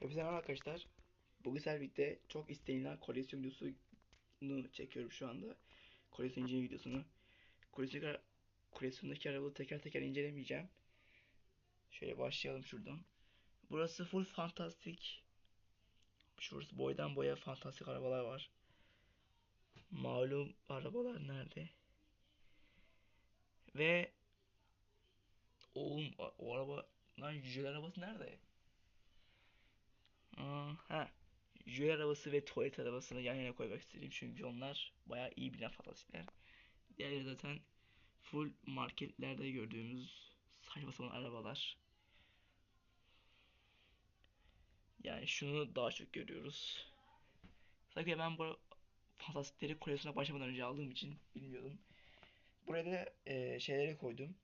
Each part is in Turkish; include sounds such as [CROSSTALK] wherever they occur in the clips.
Hepinize merhaba arkadaşlar. Bugün sizlerle çok istenilen koleksiyon videosunu çekiyorum şu anda. Koleksiyon inceleme videosunu. Koleksiyon, koleksiyondaki arabaları teker teker incelemeyeceğim. Şöyle başlayalım şuradan. Burası full fantastik. Şurası boydan boya fantastik arabalar var. Malum arabalar nerede? Ve oğlum o araba lan yücel arabası nerede? Aa, ha. Jüel arabası ve tuvalet arabasını yan yana koymak istedim çünkü onlar bayağı iyi bilinen fantastikler. Diğerleri zaten full marketlerde gördüğümüz saçma sapan arabalar. Yani şunu daha çok görüyoruz. Sanki ben bu fantastikleri koleksiyona başlamadan önce aldığım için bilmiyordum. Buraya da e, şeyleri koydum.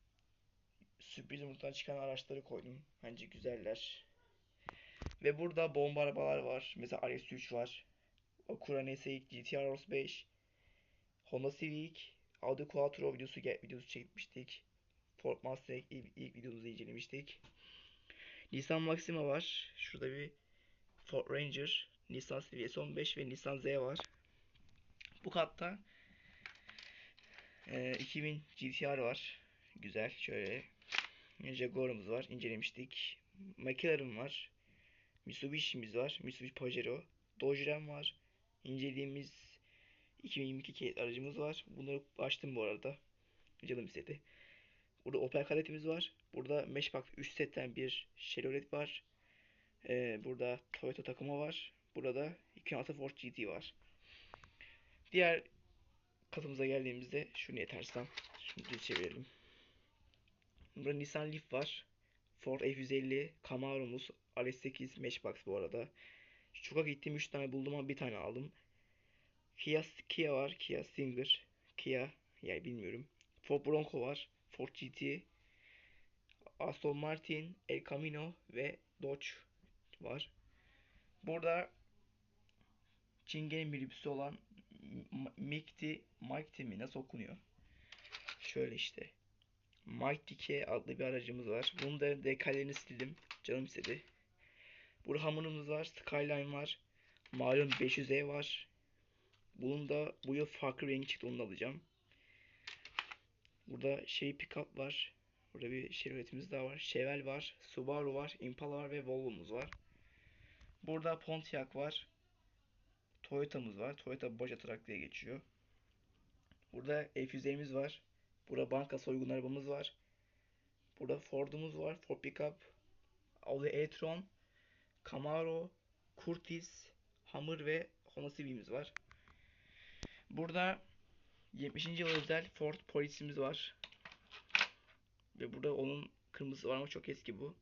Sürpriz yumurtadan çıkan araçları koydum. Bence güzeller. Ve burada bomba arabalar var. Mesela RS3 var. Acura NSX, GTR Ros 5, Honda Civic, Audi Quattro videosu videosu çekmiştik. Ford Mustang ilk, ilk videomuzu incelemiştik. Nissan Maxima var. Şurada bir Ford Ranger, Nissan CVS 15 ve Nissan Z var. Bu katta e, 2000 GTR var. Güzel. Şöyle Jaguar'ımız var. incelemiştik. McLaren var. Mitsubishi'miz var. Mitsubishi Pajero. Dodge Ram var. İncelediğimiz 2022 kayıt aracımız var. Bunları açtım bu arada. Canım istedi. Burada Opel Kadet'imiz var. Burada Matchbox 3 setten bir Chevrolet var. Ee, burada Toyota Takuma var. Burada 2006 Ford GT var. Diğer katımıza geldiğimizde şunu yetersem şunu düz çevirelim. Burada Nissan Leaf var. Ford F150, Camaro'muz, RS8 Matchbox bu arada. Çok gittim 3 tane buldum ama bir tane aldım. Kia, Kia var. Kia Stinger. Kia. Yani bilmiyorum. Ford Bronco var. Ford GT. Aston Martin. El Camino ve Dodge var. Burada Çingene'nin minibüsü olan Mikti, Mikti mi nasıl okunuyor? Şöyle işte. Mighty adlı bir aracımız var. Bunun da dekallerini sildim. Canım istedi. Burada hamurumuz var. Skyline var. Malum 500E var. Bunun da bu yıl farklı rengi çıktı. Onu alacağım. Burada şey pickup var. Burada bir Chevrolet'imiz daha var. Chevelle var. Subaru var. Impala var ve Volvo'muz var. Burada Pontiac var. Toyota'mız var. Toyota Boja Truck diye geçiyor. Burada F150'miz var. Burada banka soygun arabamız var. Burada Ford'umuz var. Ford Pickup. Audi e-tron. Camaro. Curtis. Hummer ve Honda Civic'imiz var. Burada 70. yıl özel Ford Police'imiz var. Ve burada onun kırmızısı var ama çok eski bu.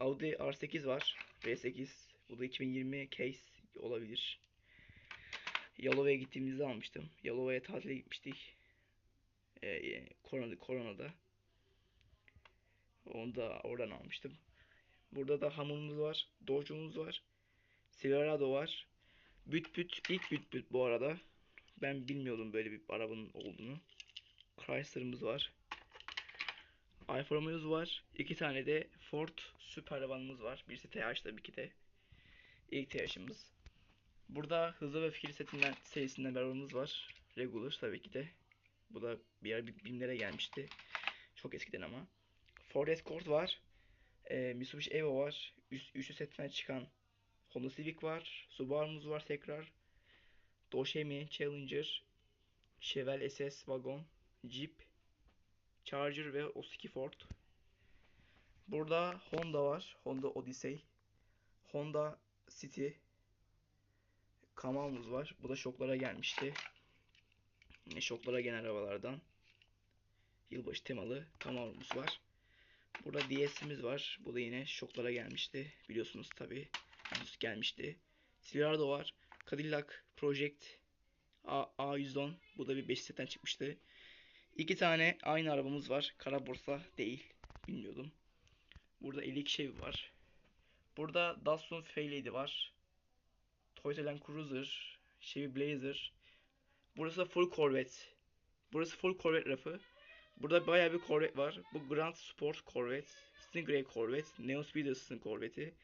Audi R8 var. V8. Bu da 2020 case olabilir. Yalova'ya gittiğimizde almıştım. Yalova'ya tatile gitmiştik. Ee, korona, koronada. Onu da oradan almıştım. Burada da hamurumuz var. Dodge'umuz var. Silverado var. Büt büt. ilk büt büt bu arada. Ben bilmiyordum böyle bir arabanın olduğunu. Chrysler'ımız var. Alfa Romeo'muz var. İki tane de Ford Super arabanımız var. Birisi TH tabii ki de. İlk TH'ımız. Burada hızlı ve fikir setinden serisinden bir arabamız var. Regular tabii ki de. Bu da bir ara BİM'lere gelmişti. Çok eskiden ama. Ford Escort var. E, Mitsubishi Evo var. Üst, üçlü setten çıkan Honda Civic var. Subaru'muz var tekrar. Dodge Hemi, Challenger, Chevelle SS Wagon, Jeep, Charger ve Osuki Ford. Burada Honda var. Honda Odyssey. Honda City. Kamal'ımız var. Bu da şoklara gelmişti. Yine şoklara gelen arabalardan. Yılbaşı temalı Kamal'ımız var. Burada DS'imiz var. Bu da yine şoklara gelmişti. Biliyorsunuz tabi. gelmişti. Silverado var. Cadillac Project A A110. Bu da bir 5 setten çıkmıştı. İki tane aynı arabamız var. Kara borsa değil. Bilmiyordum. Burada 52 şey var. Burada Datsun Fairlady var. Toyota Land Cruiser, Chevy Blazer. Burası full Corvette. Burası full Corvette rafı. Burada bayağı bir Corvette var. Bu Grand Sport Corvette, Stingray Corvette, Neon Speederson Corvette'i,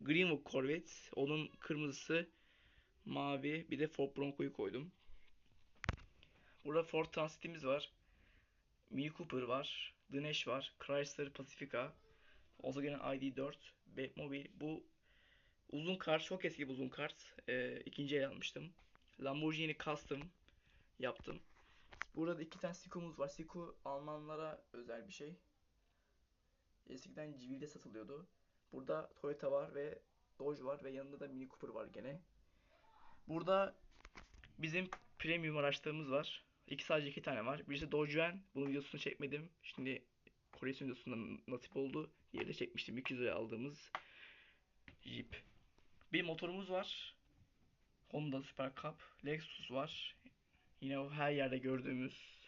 Greenwood Corvette. Onun kırmızısı mavi. Bir de Ford Bronco'yu koydum. Burada Ford Transit'imiz var. Mini Cooper var. Dinesh var. Chrysler Pacifica. Volkswagen ID4. Batmobile. Bu uzun kart. Çok eski bir uzun kart. Ee, ikinci el almıştım. Lamborghini Custom yaptım. Burada da iki tane Siko'muz var. Siko Almanlara özel bir şey. Eskiden Civil'de satılıyordu. Burada Toyota var ve Dodge var ve yanında da Mini Cooper var gene. Burada bizim premium araçlarımız var. İki sadece iki tane var. Birisi Dogeven. Bunun videosunu çekmedim. Şimdi koleksiyon videosunda nasip oldu. Diğeri de çekmiştim. 200 liraya aldığımız Jeep. Bir motorumuz var. Honda Super Cup. Lexus var. Yine o her yerde gördüğümüz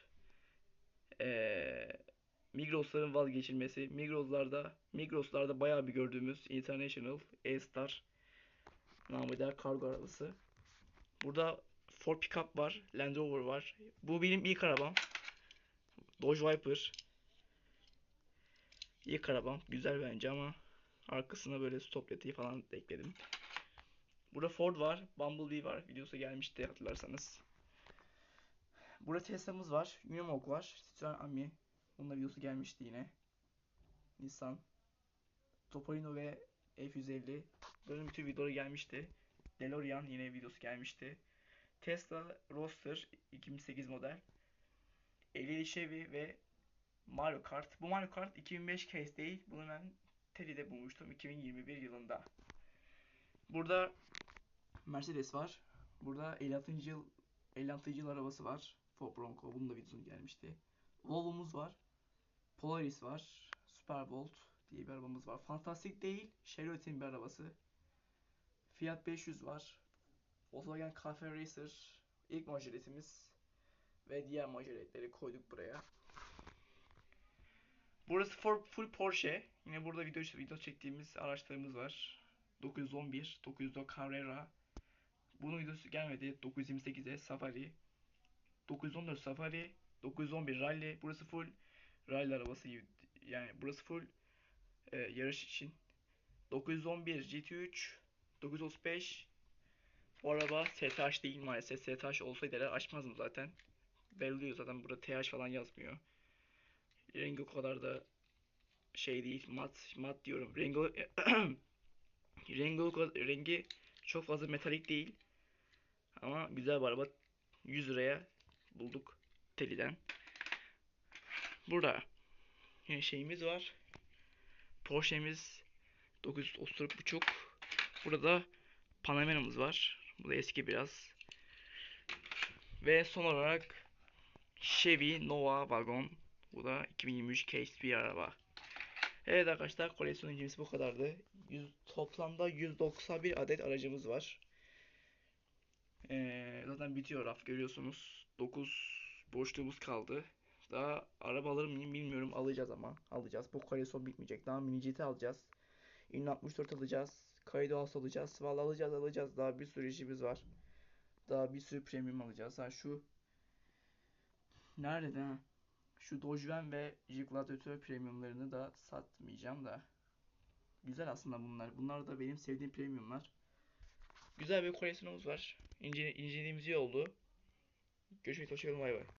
eee Migros'ların vazgeçilmesi. Migros'larda Migros'larda bayağı bir gördüğümüz International A-Star namı değer kargo arabası. Burada Ford Pickup var, Land Rover var. Bu benim ilk arabam. Dodge Viper. İlk arabam. Güzel bence ama arkasına böyle stop falan ekledim. Burada Ford var, Bumblebee var. Videosu gelmişti hatırlarsanız. Burada Tesla'mız var, Unimog var, Citroen Ami. Bunun da videosu gelmişti yine. Nissan. Topolino ve F150. Bunun bütün videoları gelmişti. DeLorean yine videosu gelmişti. Tesla Roadster 2008 model. 50 Chevy ve Mario Kart. Bu Mario Kart 2005 case değil. Bunu ben Teddy'de bulmuştum 2021 yılında. Burada Mercedes var. Burada 56. yıl 56. yıl arabası var. Ford Bronco. Bunun da videosu gelmişti. Volvo'muz var. Polaris var. Superbolt diye bir arabamız var. Fantastik değil. Chevrolet'in bir arabası. Fiat 500 var. Volkswagen Cafe Racer ilk majoretimiz ve diğer majoretleri koyduk buraya. Burası for, full Porsche. Yine burada video video çektiğimiz araçlarımız var. 911, 904 Carrera. Bunun videosu gelmedi. 928'e Safari. 914 Safari, 911 Rally. Burası full rally arabası gibi. Yani burası full e, yarış için. 911 GT3, 935 bu araba STH değil maalesef. STH olsaydı eğer açmazdım zaten. Belli zaten burada TH falan yazmıyor. Rengi o kadar da şey değil. Mat, mat diyorum. Rengi [CLEARS THROAT] rengi, rengi çok fazla metalik değil. Ama güzel bir araba. 100 liraya bulduk Teli'den. Burada yine şeyimiz var. Porsche'miz 934.5. Burada Panamera'mız var. Bu da eski biraz. Ve son olarak Chevy Nova Wagon. Bu da 2023 case bir araba. Evet arkadaşlar koleksiyon incemiz bu kadardı. 100, toplamda 191 adet aracımız var. Ee, zaten bitiyor raf görüyorsunuz. 9 boşluğumuz kaldı. Daha araba alır mıyım bilmiyorum. Alacağız ama. Alacağız. Bu koleksiyon bitmeyecek. Daha mini GT alacağız. Ünlü 64 alacağız. Kaydı House alacağız. Vallahi alacağız alacağız. Daha bir sürü işimiz var. Daha bir sürü premium alacağız. Ha şu Nerede ha? Şu Dogeven ve Jeep Gladiator premiumlarını da satmayacağım da. Güzel aslında bunlar. Bunlar da benim sevdiğim premiumlar. Güzel bir koleksiyonumuz var. İnce, incelediğimiz iyi oldu. Görüşmek üzere. Hoşçakalın. Bay bay.